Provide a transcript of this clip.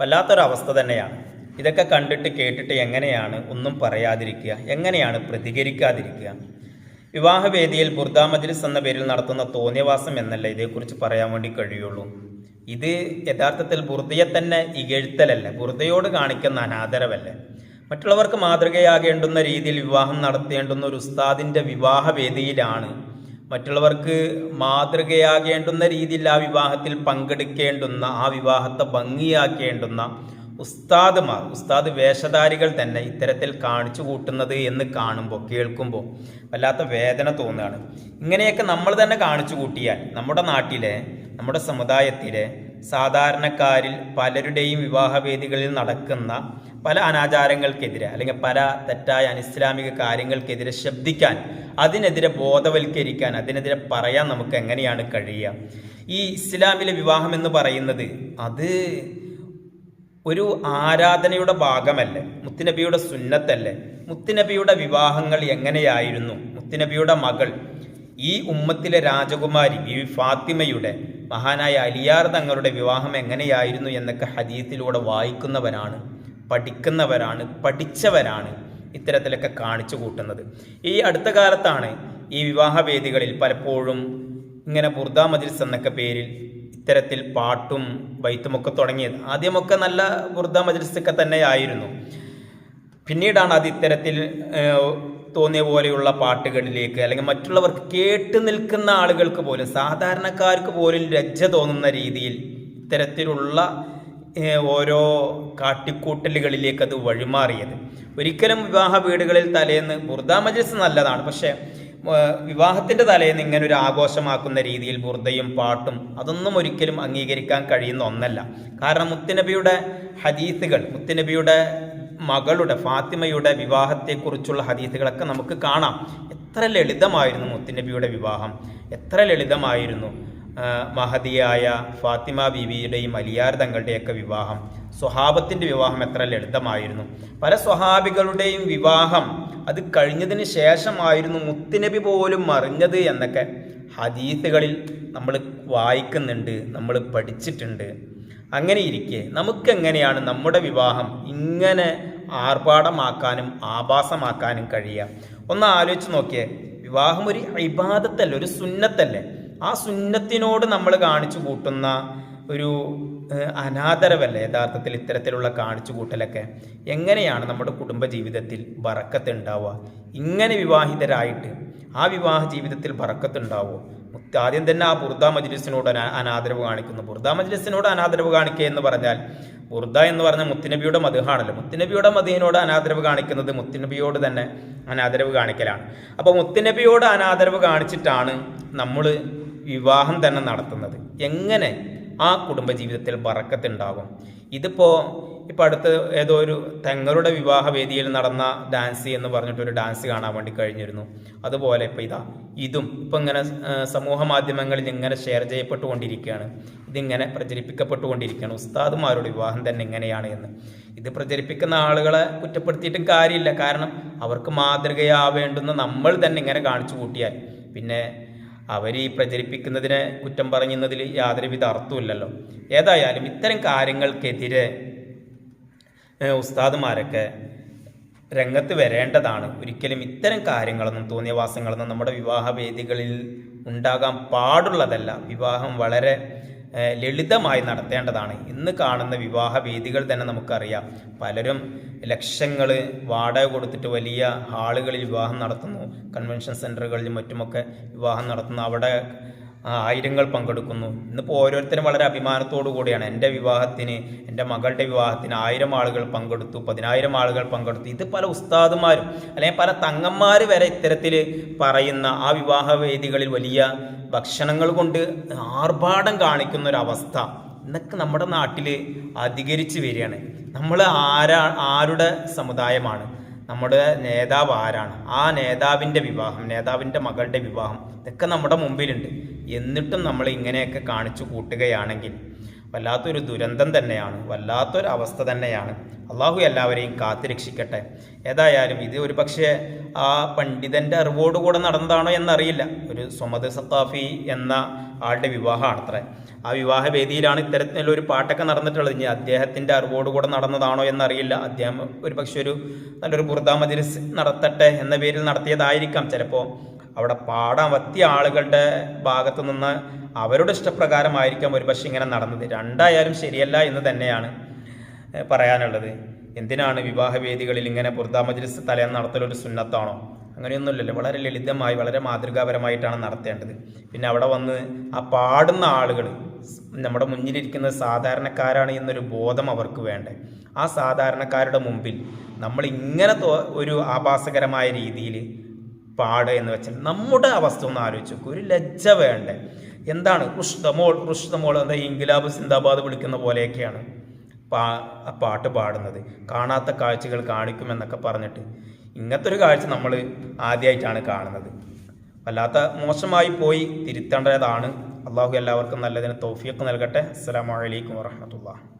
വല്ലാത്തൊരവസ്ഥ തന്നെയാണ്. ഇതൊക്കെ കണ്ടിട്ട് കേട്ടിട്ട് എങ്ങനെയാണ് ഒന്നും പറയാതിരിക്കുക എങ്ങനെയാണ് പ്രതികരിക്കാതിരിക്കുക? വിവാഹവേദിയിൽ ബുർദ മജ്ലിസ് എന്ന പേരിൽ നടത്തുന്ന തോന്നിയവാസം എന്നല്ല ഇതേക്കുറിച്ച് പറയാൻ വേണ്ടി കഴിയുള്ളൂ. ഇത് യഥാർത്ഥത്തിൽ ബുർദയെ തന്നെ ഇകഴ്ത്തലല്ല ബുർദയോട് കാണിക്കുന്ന അനാദരവല്ലേ? മറ്റുള്ളവർക്ക് മാതൃകയാകേണ്ടുന്ന രീതിയിൽ വിവാഹം നടത്തേണ്ടുന്ന ഒരു ഉസ്താദിന്റെ വിവാഹവേദിയിലാണ് മറ്റുള്ളവർക്ക് മാതൃകയാകേണ്ടുന്ന രീതിയിൽ ആ വിവാഹത്തിൽ പങ്കെടുക്കേണ്ടുന്ന ആ വിവാഹത്തെ ഭംഗിയാക്കേണ്ടുന്ന ഉസ്താദ്മാർ ഉസ്താദ് വേഷധാരികൾ തന്നെ ഇത്തരത്തിൽ കാണിച്ചു കൂട്ടുന്നത് എന്ന് കാണുമ്പോൾ കേൾക്കുമ്പോൾ വല്ലാത്ത വേദന തോന്നുകയാണ്. ഇങ്ങനെയൊക്കെ നമ്മൾ തന്നെ കാണിച്ചു കൂട്ടിയാൽ നമ്മുടെ നാട്ടിലെ നമ്മുടെ സമുദായത്തിലെ സാധാരണക്കാരിൽ പലരുടെയും വിവാഹവേദികളിൽ നടക്കുന്ന പല അനാചാരങ്ങൾക്കെതിരെ അല്ലെങ്കിൽ പല തെറ്റായ അനിസ്ലാമിക കാര്യങ്ങൾക്കെതിരെ ശബ്ദിക്കാൻ അതിനെതിരെ ബോധവൽക്കരിക്കാൻ അതിനെതിരെ പറയാൻ നമുക്ക് എങ്ങനെയാണ് കഴിയുക? ഈ ഇസ്ലാമിലെ വിവാഹം എന്ന് പറയുന്നത് അത് ഒരു ആരാധനയുടെ ഭാഗമല്ലേ? മുത്തുനബിയുടെ സുന്നത്തല്ലേ? മുത്തുനബിയുടെ വിവാഹങ്ങൾ എങ്ങനെയായിരുന്നു? മുത്തുനബിയുടെ മകൾ ഈ ഉമ്മത്തിലെ രാജകുമാരി ഈ ഫാത്തിമയുടെ മഹാനായ അലിയാർ തങ്ങളുടെ വിവാഹം എങ്ങനെയായിരുന്നു എന്നൊക്കെ ഹദീത്തിലൂടെ വായിക്കുന്നവരാണ് പഠിക്കുന്നവരാണ് പഠിച്ചവരാണ് ഇത്തരത്തിലൊക്കെ കാണിച്ചു കൂട്ടുന്നത്. ഈ അടുത്ത കാലത്താണ് ഈ വിവാഹവേദികളിൽ പലപ്പോഴും ഇങ്ങനെ ബുർദ മജിൽസ് എന്നൊക്കെ പേരിൽ ഇത്തരത്തിൽ പാട്ടും വൈത്തുമൊക്കെ തുടങ്ങിയത്. ആദ്യമൊക്കെ നല്ല ബുർദ മജിൽസൊക്കെ തന്നെയായിരുന്നു. പിന്നീടാണ് അത് ഇത്തരത്തിൽ തോന്നിയ പോലെയുള്ള പാട്ടുകളിലേക്ക് അല്ലെങ്കിൽ മറ്റുള്ളവർക്ക് കേട്ടു നിൽക്കുന്ന ആളുകൾക്ക് പോലും സാധാരണക്കാർക്ക് പോലും ലജ്ജ തോന്നുന്ന രീതിയിൽ ഇത്തരത്തിലുള്ള ഓരോ കാട്ടിക്കൂട്ടലുകളിലേക്ക് അത് വഴിമാറിയത്. ഒരിക്കലും വിവാഹ വീടുകളിൽ തലേന്ന് ബുർദ മജിൽസ് നല്ലതാണ് പക്ഷേ വിവാഹത്തിന്റെ തലേന്ന് ഇങ്ങനെ ഒരു ആഘോഷമാക്കുന്ന രീതിയിൽ ബുർദയും പാട്ടും അതൊന്നും ഒരിക്കലും അംഗീകരിക്കാൻ കഴിയുന്ന ഒന്നല്ല. കാരണം മുത്തുനബിയുടെ ഹദീസുകൾ മുത്തുനബിയുടെ മകളുടെ ഫാത്തിമയുടെ വിവാഹത്തെക്കുറിച്ചുള്ള ഹദീസുകളൊക്കെ നമുക്ക് കാണാം. എത്ര ലളിതമായിരുന്നു മുത്തുനബിയുടെ വിവാഹം. എത്ര ലളിതമായിരുന്നു. മഹതിയായ ഫാത്തിമ ബീവിയുടെയും അലിയാർ തങ്ങളുടെയൊക്കെ വിവാഹം. സ്വഹാബത്തിന്റെ വിവാഹം എത്ര ലളിതമായിരുന്നു. പല സ്വഹാബികളുടെയും വിവാഹം അത് കഴിഞ്ഞതിന് ശേഷമായിരുന്നു മുത്തുനബി പോലും മറിഞ്ഞത് എന്നൊക്കെ ഹദീസുകളിൽ നമ്മൾ വായിക്കുന്നുണ്ട് നമ്മൾ പഠിച്ചിട്ടുണ്ട്. അങ്ങനെ ഇരിക്കെ നമുക്കെങ്ങനെയാണ് നമ്മുടെ വിവാഹം ഇങ്ങനെ ആർഭാടമാക്കാനും ആഭാസമാക്കാനും കഴിയുക. ഒന്ന് ആലോചിച്ച് നോക്കിയേ. വിവാഹം ഒരു ഇബാദത്തല്ല ഒരു സുന്നത്തല്ലേ? ആ സുന്നത്തിനോട് നമ്മൾ കാണിച്ചു കൂട്ടുന്ന ഒരു അനാദരവല്ലേ യഥാർത്ഥത്തിൽ ഇത്തരത്തിലുള്ള കാണിച്ചു കൂട്ടലൊക്കെ? എങ്ങനെയാണ് നമ്മുടെ കുടുംബ ജീവിതത്തിൽ ഉണ്ടാവുക? ഇങ്ങനെ വിവാഹിതരായിട്ട് ആ വിവാഹ ജീവിതത്തിൽ ഉണ്ടാവുമോ? ആദ്യം തന്നെ ആ ബുർദ മജ്ലിസിനോട് അനാദരവ് കാണിക്കുന്നു. ബുർദ മജ്ലിസിനോട് അനാദരവ് കാണിക്കുക എന്ന് പറഞ്ഞാൽ ബുർദ എന്ന് പറഞ്ഞ മുത്തുനബിയുടെ മധുഹാണല്ലോ മുത്തുനബിയുടെ മധുവിനോട് അനാദരവ് കാണിക്കുന്നത് മുത്തുനബിയോട് തന്നെ അനാദരവ് കാണിക്കലാണ്. അപ്പോൾ മുത്തുനബിയോട് അനാദരവ് കാണിച്ചിട്ടാണ് നമ്മൾ വിവാഹം തന്നെ നടത്തുന്നത്. എങ്ങനെ ആ കുടുംബജീവിതത്തിൽ ബറക്കത്തുണ്ടാകും ഇതിപ്പോൾ ഇപ്പോൾ അടുത്ത് ഏതോ ഒരു തങ്ങളുടെ വിവാഹ വേദിയിൽ നടന്ന ഡാൻസ് എന്ന് പറഞ്ഞിട്ടൊരു ഡാൻസ് കാണാൻ വേണ്ടി കഴിഞ്ഞിരുന്നു. അതുപോലെ ഇപ്പോൾ ഇതാ ഇതും ഇപ്പം ഇങ്ങനെ സമൂഹ മാധ്യമങ്ങളിൽ ഇങ്ങനെ ഷെയർ ചെയ്യപ്പെട്ടുകൊണ്ടിരിക്കുകയാണ്. ഇതിങ്ങനെ പ്രചരിപ്പിക്കപ്പെട്ടുകൊണ്ടിരിക്കുകയാണ്. ഉസ്താദുമാരുടെ വിവാഹം തന്നെ ഇങ്ങനെയാണ് എന്ന്. ഇത് പ്രചരിപ്പിക്കുന്ന ആളുകളെ കുറ്റപ്പെടുത്തിയിട്ടും കാര്യമില്ല. കാരണം അവർക്ക് മാതൃകയാവേണ്ടുന്ന നമ്മൾ തന്നെ ഇങ്ങനെ കാണിച്ചു കൂട്ടിയാൽ. പിന്നെ അവർ ഈ പ്രചരിപ്പിക്കുന്നതിനെ കുറ്റം പറയുന്നതിൽ യാതൊരുവിധ അർത്ഥമില്ലല്ലോ ഏതായാലും ഇത്തരം കാര്യങ്ങൾക്കെതിരെ ഉസ്താദുമാരൊക്കെ രംഗത്ത് വരേണ്ടതാണ്. ഒരിക്കലും ഇത്തരം കാര്യങ്ങളൊന്നും തോന്നിയവാസങ്ങളൊന്നും നമ്മുടെ വിവാഹ വേദികളിൽ ഉണ്ടാകാൻ പാടുള്ളതല്ല. വിവാഹം വളരെ ലളിതമായി നടത്തേണ്ടതാണ്. ഇന്ന് കാണുന്ന വിവാഹ വേദികൾ തന്നെ നമുക്കറിയാം. പലരും ലക്ഷങ്ങൾ വാടക കൊടുത്തിട്ട് വലിയ ഹാളുകളിൽ വിവാഹം നടത്തുന്നു. കൺവെൻഷൻ സെന്ററുകളിലും മറ്റുമൊക്കെ വിവാഹം നടത്തുന്നു. അവിടെ ആയിരങ്ങൾ പങ്കെടുക്കുന്നു. ഇന്നിപ്പോൾ ഓരോരുത്തരും വളരെ അഭിമാനത്തോടു കൂടിയാണ്. എന്റെ വിവാഹത്തിന് എന്റെ മകളുടെ വിവാഹത്തിന് ആയിരം ആളുകൾ പങ്കെടുത്തു പതിനായിരം ആളുകൾ പങ്കെടുത്തു. ഇത് പല ഉസ്താദുമാരും അല്ലെങ്കിൽ പല തങ്ങന്മാർ വരെ ഇത്തരത്തിൽ പറയുന്ന ആ വിവാഹ വേദികളിൽ വലിയ ഭക്ഷണങ്ങൾ കൊണ്ട് ആർഭാടം കാണിക്കുന്ന ഒരു അവസ്ഥ ഇന്നൊക്കെ നമ്മുടെ നാട്ടിൽ അധികരിച്ച് വരികയാണ്. നമ്മൾ ആരാ ആരുടെ സമുദായമാണ്? നമ്മുടെ നേതാവ് ആരാണ്? ആ നേതാവിന്റെ വിവാഹം നേതാവിന്റെ മകളുടെ വിവാഹം ഇതൊക്കെ നമ്മുടെ മുമ്പിലുണ്ട്. എന്നിട്ടും നമ്മൾ ഇങ്ങനെയൊക്കെ കാണിച്ചു കൂട്ടുകയാണെങ്കിൽ വല്ലാത്തൊരു ദുരന്തം തന്നെയാണ് വല്ലാത്തൊരു അവസ്ഥ തന്നെയാണ്. അള്ളാഹു എല്ലാവരെയും കാത്തുരക്ഷിക്കട്ടെ. ഏതായാലും ഇത് ഒരു പക്ഷേ ആ പണ്ഡിതന്റെ അറിവോടുകൂടെ നടന്നതാണോ എന്നറിയില്ല. ഒരു സുമദ് സത്താഫി എന്ന ആളുടെ വിവാഹമാണ് അത്ര ആ വിവാഹ വേദിയിലാണ് ഇത്തരത്തിലുള്ള ഒരു പാട്ടൊക്കെ നടന്നിട്ടുള്ളത്. ഇനി അദ്ദേഹത്തിന്റെ അറിവോടുകൂടെ നടന്നതാണോ എന്നറിയില്ല. അദ്ദേഹം ഒരു പക്ഷേ ഒരു നല്ലൊരു ബുർദാ നടത്തട്ടെ എന്ന പേരിൽ നടത്തിയതായിരിക്കാം. ചിലപ്പോൾ അവിടെ പാടാൻ പറ്റിയ ആളുകളുടെ ഭാഗത്തു നിന്ന് അവരുടെ ഇഷ്ടപ്രകാരമായിരിക്കാം ഒരു പക്ഷേ ഇങ്ങനെ നടന്നത്. രണ്ടായാലും ശരിയല്ല എന്ന് തന്നെയാണ് പറയാനുള്ളത്. എന്തിനാണ് വിവാഹവേദികളിൽ ഇങ്ങനെ ബുർദാ മജ്ലിസ് തലേന്ന് നടത്തലൊരു സുന്നത്താണോ? അങ്ങനെയൊന്നുമില്ലല്ലോ. വളരെ ലളിതമായി വളരെ മാതൃകാപരമായിട്ടാണ് നടത്തേണ്ടത്. പിന്നെ അവിടെ വന്ന് ആ പാടുന്ന ആളുകൾ നമ്മുടെ മുന്നിലിരിക്കുന്നത് സാധാരണക്കാരാണ് എന്നൊരു ബോധം അവർക്ക് വേണ്ടേ? ആ സാധാരണക്കാരുടെ മുമ്പിൽ നമ്മൾ ഇങ്ങനെ ഒരു ആഭാസകരമായ രീതിയിൽ പാടുക എന്ന് വെച്ചാൽ നമ്മുടെ അവസ്ഥ ഒന്ന് ആലോചിച്ച് നോക്കൂ. ഒരു ലജ്ജ വേണ്ടേ? എന്താണ്? റുഷ്ദമോൾ റുഷ്ദമോൾ എന്താ? ഇൻഗുലാബ് സിന്ദാബാദ് വിളിക്കുന്ന പോലെയൊക്കെയാണ് പാ പാട്ട് പാടുന്നത്. കാണാത്ത കാഴ്ചകൾ കാണിക്കുമെന്നൊക്കെ പറഞ്ഞിട്ട് ഇങ്ങനത്തെ ഒരു കാഴ്ച നമ്മൾ ആദ്യമായിട്ടാണ് കാണുന്നത്. വല്ലാത്ത മോശമായി പോയി തിരുത്തേണ്ടതാണ്. അള്ളാഹു എല്ലാവർക്കും നല്ലതിന് തൗഫീഖ് നൽകട്ടെ. അസ്സാം വലൈക്കും വറഹമത്തുള്ള